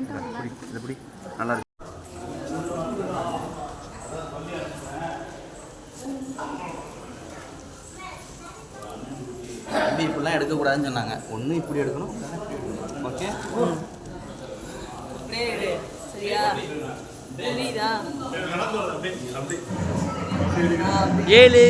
நல்லா இருக்கு தம்பி இப்படிலாம் எடுக்கக்கூடாதுன்னு சொன்னாங்க. ஒன்று இப்படி எடுக்கணும் ஓகே? அப்படியே எடு. சரியா புரியுதா ஏழு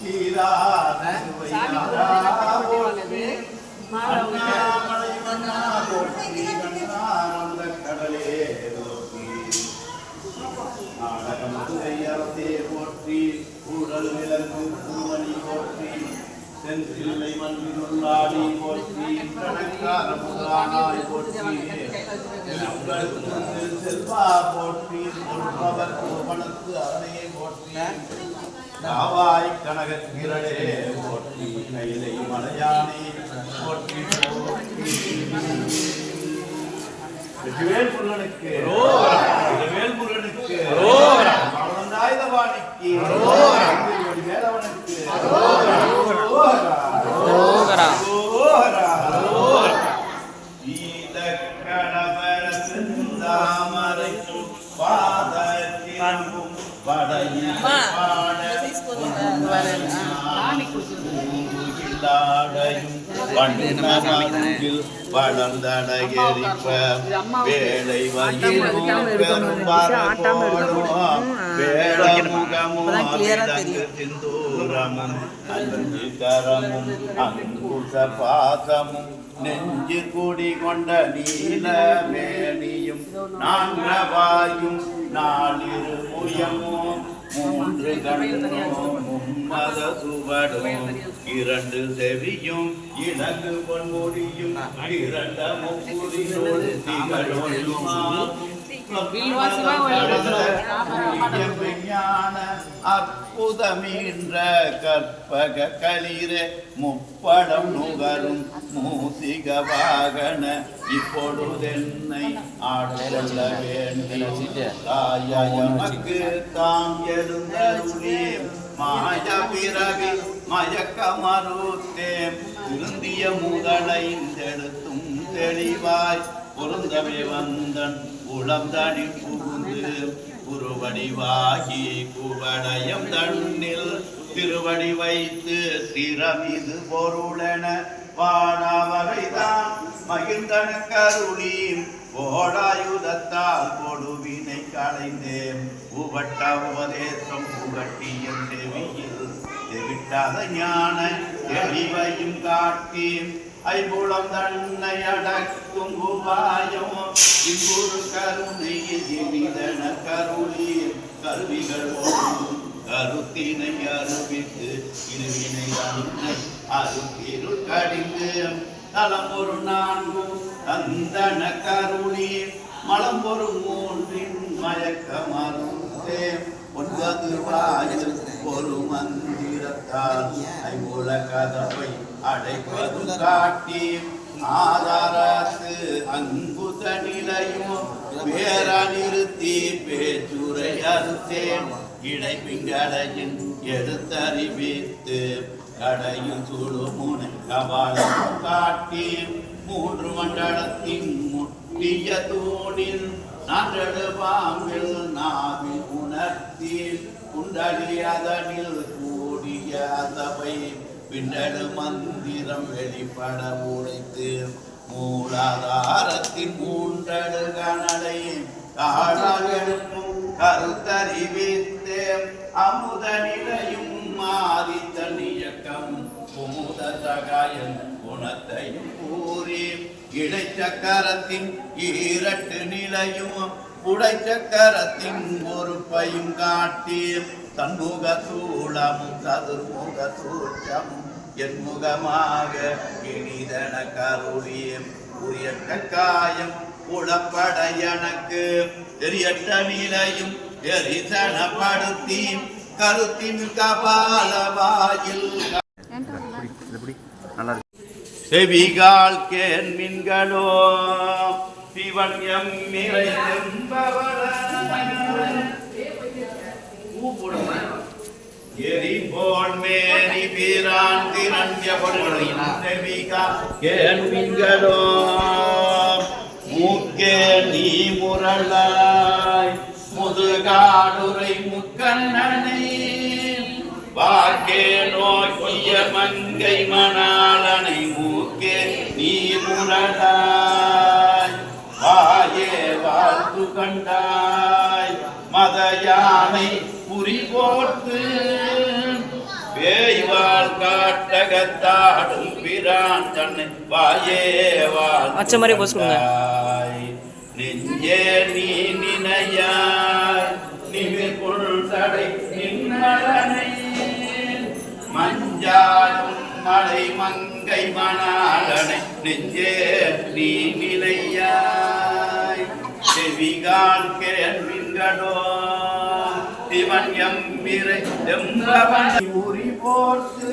மகாதேவா பக்தி ஆடுவா சாமி கும்பிட்டு போற்றி ஊழல் விலங்கு பூமணி போற்றி செந்தில்லை மண்ணிலுள்ளாடி போற்றி கணக்கார புராணாய் போற்றி செல்வா போற்றி சொல்பவர் கோவணத்து அரணையை போற்றி காவாய் கனகத்திரளே போற்றி கைலை மலையானே போற்றி போற்றி. வெற்றிவேல் வளர்ந்தடையரிப்ப வேலை ஆட்டாம இருக்கணும், நிஷா, ஆட்டாம இருக்கணும். சிந்தூரமும் அங்குச பாசமும் நெஞ்சு குடி கொண்ட நீல மேனியும் நான்கவாயும் நாளிரு புயமும் மூன்று கண்ணும் மும்மத சுவடும் இரண்டு செவியும் இலங்கு பொன்முடியும் இரண்ட விஞ்ஞான அற்புதமீன்ற கற்பக களிர முப்படம் நுகரும் மூசிக வாகன இப்பொழுதென்னை ஆட்கொள்ள வேண்டும் தாயமக்கு தாம் எழுந்தருளே மாய பிறவி மயக்க மறுத்தேம் திருந்திய முதலைந்தெடுத்தும் தெளிவாய் பொருந்தவே வந்தன் குளம் தனி புகுந்து குருவடிவாகி குவடயம் தன்னில் திருவடி வைத்து சிரமிது பொருளென பாடாவரைதான் மகிழ்ந்தன கருளீம் ஓடாயுதத்தால் கொடுவினை களைந்தேன். உபட்ட உபதேசம் புகட்டியும் செவியில். தெவிட்டாத ஞான தெளிவையும் காட்டேன். ஐம்புலம் தன்னை அடக்கும் உபாயம் இங்குரு கருணை எளிதன கருளி கருவிகள் கருத்தினை அருவித்து இருவினை தன்னை அருத்திரு கடிந்து. தலம்பொரு நான்கும் தந்தன கருளி மலம்பொரு மூன்றின் மயக்க ஒன்பது வாயில் ஒரு மந்திரத்தால் ஐம்புல கதவை அடைப்பது காட்டி ஆதாராத்து அங்குத நிலையும் பேரநிறுத்தி பேச்சுரை அறுத்தேன். இடைப்பிங்கடையின் எடுத்தறிவித்து கடையும் சுடுமுனை கபாலம் காட்டி மூன்று மண்டலத்தின் முட்டிய தூணில் நான்றடு பாம்பில் நாவி உணர்த்தி குண்டலி அதனில் கூடிய அதவை பின்னடு மந்திரம் வெளிப்பட உழைத்து மூலாதாரத்தின் மூன்றடு கனலை காலால் எழுப்பும் கருத்தறிவித்தே அமுத நிலையும் மாறித்தன் இயக்கம் குமுத சகாயன் குணத்தையும் கூறி. இடைச்சக்கரத்தின் ஈரட்டு நிலையும் உடைச்சக்கரத்தின் பொறுப்பையும் காட்டி தன்முக சூளமும் சதுர்முக சூட்சமும் என்முகமாக இனிதன கருளியும் உயர்த்த காயம் உளப்பட எனக்கு எரியட்ட நிலையும் எரிசனப்படுத்தி கருத்தின் கபால வாயில் செவிகால் கேன்மின்களோ சிவன் எம் நிறை எரிபோல் மேரி வீரான் திரண்யபடுகிற மூக்கே நீ முரளாய். முதுகாடுரை முக்கண்ணனை வாக்கே நோக்கிய மங்கை மணாளனை மூக்கே நீ முரளாய். வாயே வாழ்த்து கண்டாய். மத யானை குறி போட்டு பேய்வாள் காட்டகத்தாடும் பிரான் தன்னை வாயே வச்ச மாதிரி. வாழ்த்தாய். நெஞ்சே நீ நினையாய். நிமிர்குள் தடை நின்னலனை. மஞ்சாடும் மலை மங்கை மணாளனை நெஞ்சே நீ நினையாய். செவிகால் கேள்விங்களோ சிவன் எம்மிரை எம்பவனை உரி போட்டு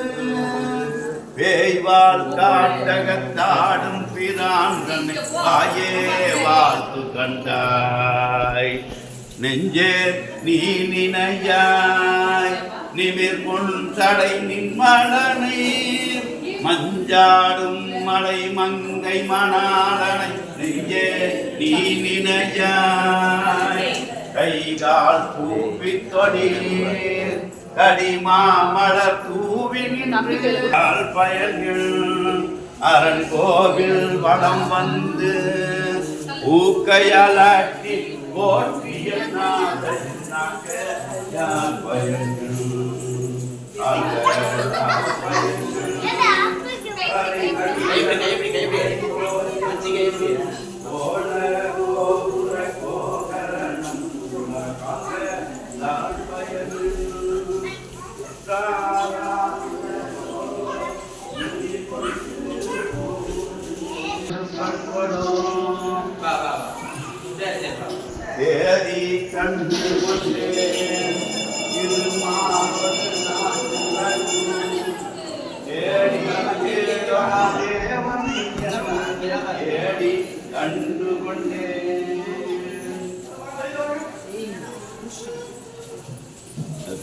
பேய்வாள் காட்டகத்தாடும் பிராந்தனை வாயே வாழ்த்து கண்டாய். நெஞ்சே நீ நினையாய். நிமிர் முன் தடை நின்மலனை. மஞ்சாடும் மலை மங்கை மணாளனை நெஞ்சே நீ நினையாய். கைகால் தூவி தொடி கடிமாமலர் தூவி நின்று பயன்கள் அரண் கோவில் வடம் வந்து ஊக்கையாலாட்டி போற்றிய நாதன் பயன்கள் கோல கோபுர கோகரணம் குலகாக லால்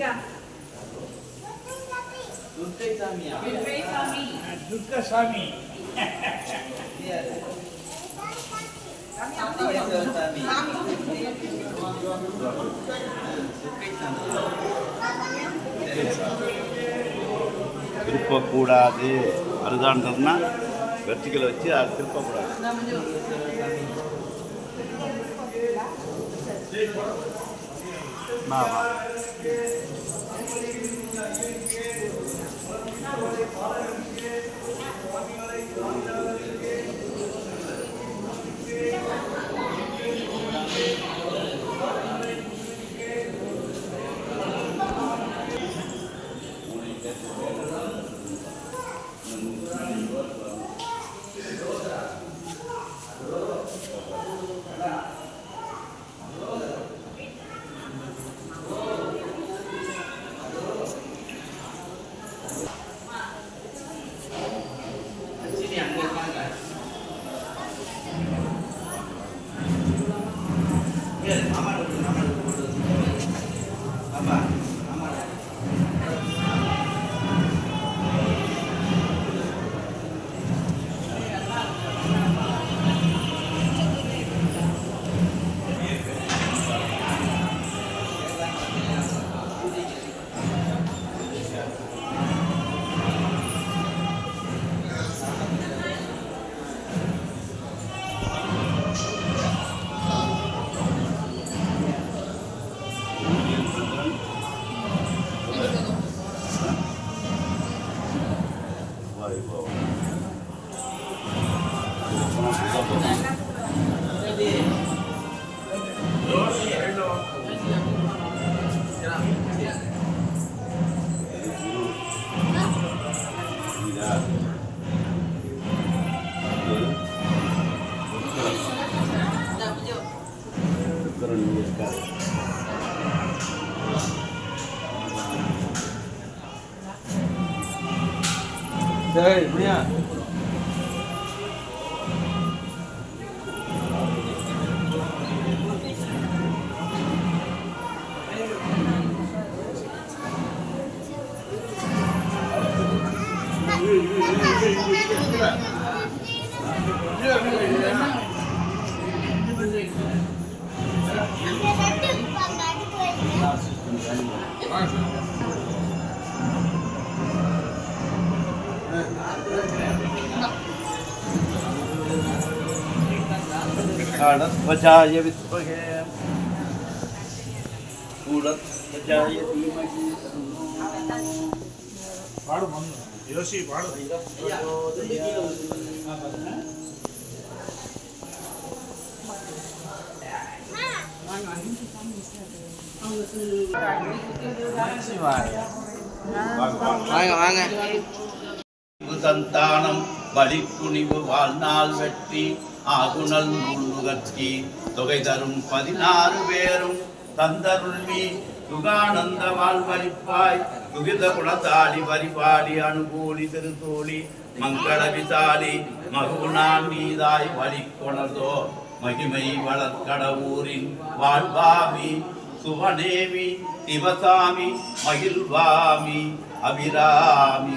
ராஜா திருப்பக்கூடாது. அதுதான்றதுன்னா வெர்டிக்கலை வச்சு அது திருப்பக்கூடாது. பாலர்கள் 对，不练。வா, வா. कालध्वजाय विद्महे कूलध्वजाय धीमहि வாங்க வாங்க சந்தானம் பலிக்குனிவு வாழ்நாள் வெற்றி ஆகுணல் நூல்முகற்றி தொகை தரும் பதினாறு பேரும் தந்தருள்வி யுகானந்த வாழ்வழிப்பாய். துகித குணத்தாடி வரிபாடி அனுகூலி திருத்தோழி மங்கள விசாலி மகுனான் நீதாய் வழி கொணர்தோ மகிமை வளர்க்கடவூரின் வாழ்வாமி. சுவனேமி சிவசாமி மகிழ்வாமி. அபிராமி